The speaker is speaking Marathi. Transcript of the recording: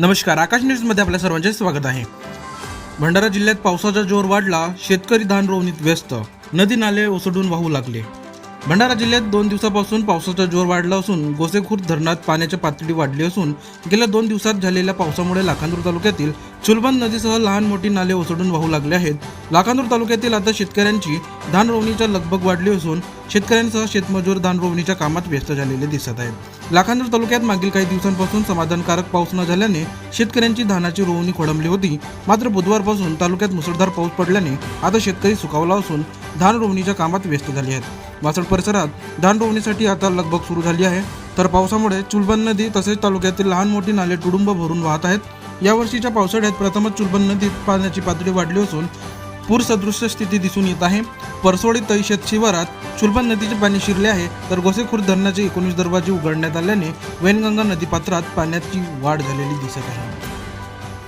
नमस्कार आकाश न्यूजमध्ये आपल्या सर्वांचे स्वागत आहे. भंडारा जिल्ह्यात पावसाचा जोर वाढला शेतकरी धान रोवणीत व्यस्त. नदी नाले ओसडून वाहू लागले. भंडारा जिल्ह्यात दोन दिवसापासून पावसाचा जोर वाढला असून गोसेखुर्द धरणात पाण्याची पातळी वाढली असून गेल्या दोन दिवसात झालेल्या पावसामुळे लाखांदूर तालुक्यातील चुलबंद नदीसह लहान मोठी नाले ओसडून वाहू लागले आहेत. लाखांदूर तालुक्यातील आता शेतकऱ्यांची धान रोवणीच्या लगबग वाढली असून शेतकऱ्यांसह शेतमजूर धान रोवणीच्या कामात व्यस्त झालेले दिसत आहेत. लाखांदूर तालुक्यात मागील काही दिवसांपासून समाधानकारक पाऊस न झाल्याने शेतकऱ्यांची धानाची रोवणी खोळंबली होती. मात्र बुधवारपासून तालुक्यात मुसळधार पाऊस पडल्याने आता शेतकरी सुकावला असून धान रोवणीच्या कामात व्यस्त झाले आहेत. वासड परिसरात धान आता लगबग सुरू झाली आहे. तर पावसामुळे चुलबन नदी तसेच तालुक्यातील लहान मोठी नाले तुडुंब भरून वाहत आहेत. यावर्षीच्या पावसाळ्यात प्रथमच चुलबन नदीत पाण्याची पातळी वाढली असून पूर सदृश्य स्थिती दिसून येत आहे. परसोडी तैशेत शिवारात चुलबन नदीचे पाणी शिरले आहे. तर गोसेखुर्द धरणाचे एकोणीस दरवाजे उघडण्यात आल्याने वैनगंगा नदीपात्रात पाण्याची वाढ झालेली दिसत आहे.